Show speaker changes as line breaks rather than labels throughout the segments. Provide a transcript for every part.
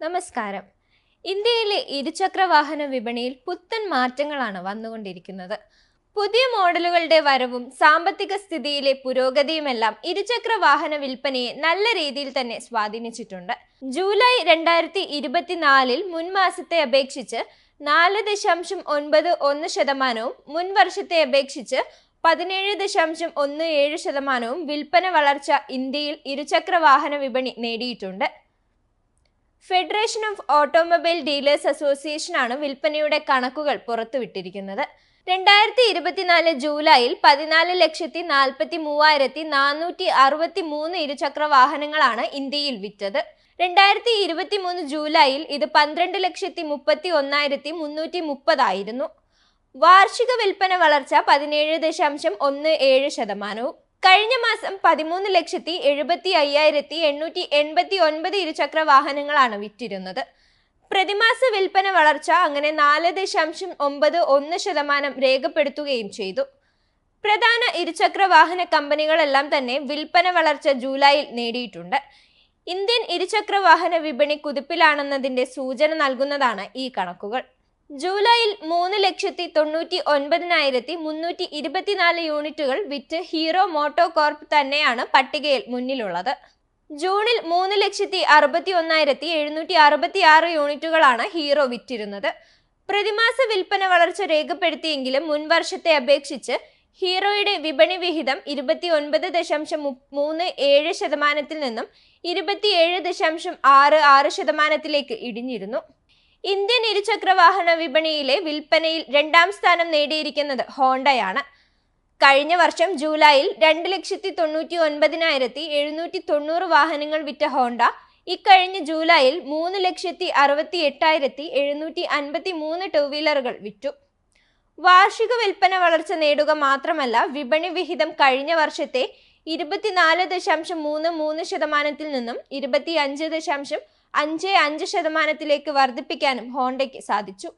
നമസ്കാരം. ഇന്ത്യയിലെ ഇരുചക്ര വാഹന വിപണിയിൽ പുത്തൻ മാറ്റങ്ങളാണ് വന്നുകൊണ്ടിരിക്കുന്നത്. പുതിയ മോഡലുകളുടെ വരവും സാമ്പത്തിക സ്ഥിതിയിലെ പുരോഗതിയുമെല്ലാം ഇരുചക്ര വാഹന വിൽപ്പനയെ നല്ല രീതിയിൽ തന്നെ സ്വാധീനിച്ചിട്ടുണ്ട്. ജൂലൈ രണ്ടായിരത്തി ഇരുപത്തിനാലിൽ മുൻ മാസത്തെ അപേക്ഷിച്ച് നാല് ദശാംശം ഒൻപത് ഒന്ന് ശതമാനവും മുൻ വർഷത്തെ അപേക്ഷിച്ച് പതിനേഴ് ദശാംശം ഒന്ന് ഏഴ് ശതമാനവും വിൽപ്പന വളർച്ച ഇന്ത്യയിൽ ഇരുചക്ര വാഹന വിപണി നേടിയിട്ടുണ്ട്. ഫെഡറേഷൻ ഓഫ് ഓട്ടോമൊബൈൽ ഡീലേഴ്സ് അസോസിയേഷനാണ് വിൽപ്പനയുടെ കണക്കുകൾ പുറത്തുവിട്ടിരിക്കുന്നത്. രണ്ടായിരത്തി ഇരുപത്തിനാല് ജൂലൈയിൽ പതിനാല് ലക്ഷത്തി നാൽപ്പത്തി മൂവായിരത്തി നാനൂറ്റി അറുപത്തി മൂന്ന് ഇരുചക്ര വാഹനങ്ങളാണ് ഇന്ത്യയിൽ വിറ്റത്. രണ്ടായിരത്തി ഇരുപത്തി മൂന്ന് ജൂലൈയിൽ ഇത് പന്ത്രണ്ട് ലക്ഷത്തി മുപ്പത്തി ഒന്നായിരത്തി മുന്നൂറ്റി മുപ്പതായിരുന്നു. വാർഷിക വിൽപ്പന വളർച്ച പതിനേഴ് ദശാംശം ഒന്ന് ഏഴ് ശതമാനവും. കഴിഞ്ഞ മാസം പതിമൂന്ന് ലക്ഷത്തി എഴുപത്തി അയ്യായിരത്തി എണ്ണൂറ്റി എൺപത്തി ഒൻപത് ഇരുചക്ര വാഹനങ്ങളാണ് വിറ്റിരുന്നത്. പ്രതിമാസ വിൽപ്പന വളർച്ച അങ്ങനെ നാല് ദശാംശം ഒമ്പത് ഒന്ന് ശതമാനം രേഖപ്പെടുത്തുകയും ചെയ്തു. പ്രധാന ഇരുചക്ര വാഹന കമ്പനികളെല്ലാം തന്നെ വിൽപ്പന വളർച്ച ജൂലൈയിൽ നേടിയിട്ടുണ്ട്. ഇന്ത്യൻ ഇരുചക്ര വാഹന വിപണി കുതിപ്പിലാണെന്നതിന്റെ സൂചന നൽകുന്നതാണ് ഈ കണക്കുകൾ. ജൂലൈയിൽ മൂന്ന് ലക്ഷത്തി തൊണ്ണൂറ്റി ഒൻപതിനായിരത്തി മുന്നൂറ്റി ഇരുപത്തിനാല് യൂണിറ്റുകൾ വിറ്റ് ഹീറോ മോട്ടോ കോർപ്പ് തന്നെയാണ് പട്ടികയിൽ മുന്നിലുള്ളത്. ജൂണിൽ മൂന്ന് ലക്ഷത്തി അറുപത്തി ഒന്നായിരത്തി എഴുന്നൂറ്റി അറുപത്തി ആറ് യൂണിറ്റുകളാണ് ഹീറോ വിറ്റിരുന്നത്. പ്രതിമാസ വിൽപ്പന വളർച്ച രേഖപ്പെടുത്തിയെങ്കിലും മുൻവർഷത്തെ അപേക്ഷിച്ച് ഹീറോയുടെ വിപണി വിഹിതം ഇരുപത്തി ഒൻപത് ദശാംശം മൂന്ന് ഏഴ് ശതമാനത്തിൽ നിന്നും ഇരുപത്തിയേഴ് ദശാംശം ആറ് ആറ് ശതമാനത്തിലേക്ക് ഇടിഞ്ഞിരുന്നു. ഇന്ത്യൻ ഇരുചക്ര വാഹന വിപണിയിലെ വിൽപ്പനയിൽ രണ്ടാം സ്ഥാനം നേടിയിരിക്കുന്നത് ഹോണ്ടയാണ്. കഴിഞ്ഞ വർഷം ജൂലൈയിൽ രണ്ട് ലക്ഷത്തി തൊണ്ണൂറ്റി ഒൻപതിനായിരത്തി എഴുന്നൂറ്റി തൊണ്ണൂറ് വാഹനങ്ങൾ വിറ്റ ഹോണ്ട ഇക്കഴിഞ്ഞ ജൂലൈയിൽ മൂന്ന് ലക്ഷത്തി അറുപത്തി എട്ടായിരത്തി എഴുന്നൂറ്റി അൻപത്തി മൂന്ന് ടൂ വീലറുകൾ വിറ്റു. വാർഷിക വിൽപ്പന വളർച്ച നേടുക മാത്രമല്ല വിപണി വിഹിതം കഴിഞ്ഞ വർഷത്തെ ഇരുപത്തിനാല് ദശാംശം മൂന്ന് മൂന്ന് ശതമാനത്തിൽ നിന്നും ഇരുപത്തി അഞ്ച് ദശാംശം അഞ്ച് അഞ്ച് ശതമാനത്തിലേക്ക് വർദ്ധിപ്പിക്കാനും ഹോണ്ടയ്ക്ക് സാധിച്ചു.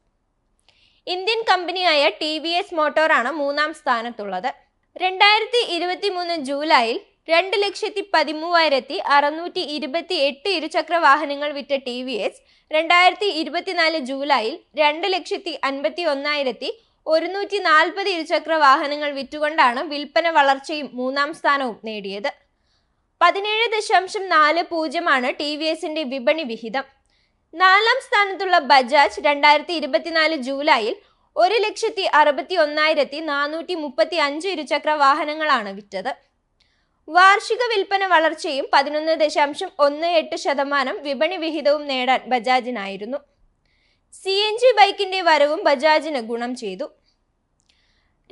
ഇന്ത്യൻ കമ്പനിയായ ടി വി എസ് മോട്ടോറാണ് മൂന്നാം സ്ഥാനത്തുള്ളത്. രണ്ടായിരത്തി ഇരുപത്തി മൂന്ന് ജൂലൈയിൽ രണ്ട് ലക്ഷത്തി പതിമൂവായിരത്തി അറുന്നൂറ്റി ഇരുപത്തി എട്ട് ഇരുചക്ര വാഹനങ്ങൾ വിറ്റ ടി വി എസ് രണ്ടായിരത്തി ഇരുപത്തിനാല് ജൂലൈയിൽ രണ്ട് ലക്ഷത്തി അൻപത്തി ഒന്നായിരത്തി ഒരുന്നൂറ്റി നാൽപ്പത് ഇരുചക്ര വാഹനങ്ങൾ വിറ്റുകൊണ്ടാണ് വിൽപ്പന വളർച്ചയും മൂന്നാം സ്ഥാനവും നേടിയത്. പതിനേഴ് ദശാംശം നാല് പൂജ്യമാണ് ടി വി എസിന്റെ വിപണി വിഹിതം. നാലാം സ്ഥാനത്തുള്ള ബജാജ് രണ്ടായിരത്തി ഇരുപത്തിനാല് ജൂലൈയിൽ ഒരു ലക്ഷത്തി അറുപത്തി ഒന്നായിരത്തി നാനൂറ്റി മുപ്പത്തി അഞ്ച് ഇരുചക്ര വാഹനങ്ങളാണ് വിറ്റത്. വാർഷിക വിൽപ്പന വളർച്ചയും പതിനൊന്ന് ദശാംശം ഒന്ന് എട്ട് ശതമാനം വിപണി വിഹിതവും നേടാൻ ബജാജിനായിരുന്നു. സി എൻ ജി ബൈക്കിന്റെ വരവും ബജാജിന് ഗുണം ചെയ്തു.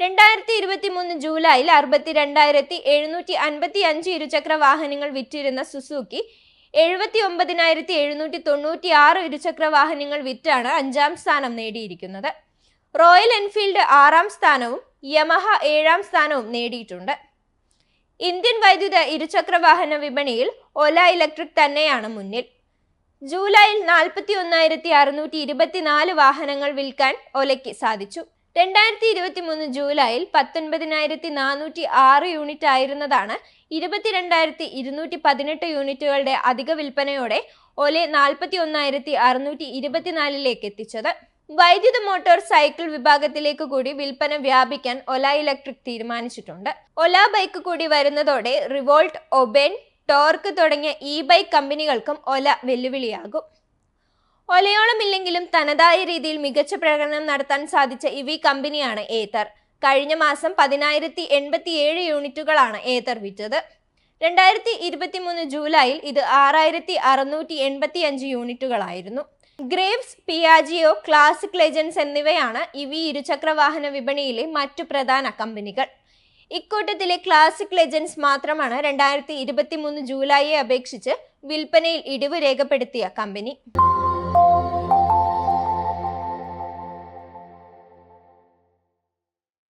രണ്ടായിരത്തി ഇരുപത്തി മൂന്ന് ജൂലൈയിൽ അറുപത്തി രണ്ടായിരത്തി എഴുന്നൂറ്റി അൻപത്തി അഞ്ച് ഇരുചക്ര വാഹനങ്ങൾ വിറ്റിരുന്ന സുസുക്കി എഴുപത്തി ഒമ്പതിനായിരത്തി എഴുന്നൂറ്റി തൊണ്ണൂറ്റി ആറ് ഇരുചക്ര വാഹനങ്ങൾ വിറ്റാണ് അഞ്ചാം സ്ഥാനം നേടിയിരിക്കുന്നത്. റോയൽ എൻഫീൽഡ് ആറാം സ്ഥാനവും യമഹ ഏഴാം സ്ഥാനവും നേടിയിട്ടുണ്ട്. ഇന്ത്യൻ വൈദ്യുത ഇരുചക്ര വാഹന വിപണിയിൽ ഒല ഇലക്ട്രിക് തന്നെയാണ് മുന്നിൽ. ജൂലൈയിൽ നാൽപ്പത്തി ഒന്നായിരത്തി അറുന്നൂറ്റി ഇരുപത്തിനാല് വാഹനങ്ങൾ വിൽക്കാൻ ഒലയ്ക്ക് സാധിച്ചു. രണ്ടായിരത്തി ഇരുപത്തി മൂന്ന് ജൂലൈയിൽ പത്തൊൻപതിനായിരത്തി നാനൂറ്റി ആറ് യൂണിറ്റ് ആയിരുന്നതാണ് ഇരുപത്തിരണ്ടായിരത്തി ഇരുന്നൂറ്റി പതിനെട്ട് യൂണിറ്റുകളുടെ അധിക വിൽപ്പനയോടെ ഒലെ നാൽപ്പത്തി ഒന്നായിരത്തി അറുന്നൂറ്റി ഇരുപത്തിനാലിലേക്ക് എത്തിച്ചത്. വൈദ്യുത മോട്ടോർ സൈക്കിൾ വിഭാഗത്തിലേക്ക് കൂടി വിൽപ്പന വ്യാപിക്കാൻ ഒല ഇലക്ട്രിക് തീരുമാനിച്ചിട്ടുണ്ട്. ഒല ബൈക്ക് കൂടി വരുന്നതോടെ റിവോൾട്ട് ഒബേൻ ടോർക്ക് തുടങ്ങിയ ഇ ബൈക്ക് കമ്പനികൾക്കും ഒല വെല്ലുവിളിയാകും. ഒലയോളമില്ലെങ്കിലും തനതായ രീതിയിൽ മികച്ച പ്രകടനം നടത്താൻ സാധിച്ച ഇവി കമ്പനിയാണ് ഏത്തർ. കഴിഞ്ഞ മാസം പതിനായിരത്തി എൺപത്തി ഏഴ് യൂണിറ്റുകളാണ് ഏത്തർ വിറ്റത്. രണ്ടായിരത്തി ഇരുപത്തി മൂന്ന് ജൂലൈയിൽ ഇത് ആറായിരത്തി അറുന്നൂറ്റി എൺപത്തി അഞ്ച് യൂണിറ്റുകളായിരുന്നു. ഗ്രേവ്സ് പിയാജിയോ ക്ലാസിക് ലെജൻസ് എന്നിവയാണ് ഇവി ഇരുചക്ര വാഹന വിപണിയിലെ മറ്റു പ്രധാന കമ്പനികൾ. ഇക്കൂട്ടത്തിലെ ക്ലാസിക് ലെജൻസ് മാത്രമാണ് രണ്ടായിരത്തി ഇരുപത്തി മൂന്ന് ജൂലൈയെ അപേക്ഷിച്ച് വിൽപ്പനയിൽ ഇടിവ് രേഖപ്പെടുത്തിയ കമ്പനി.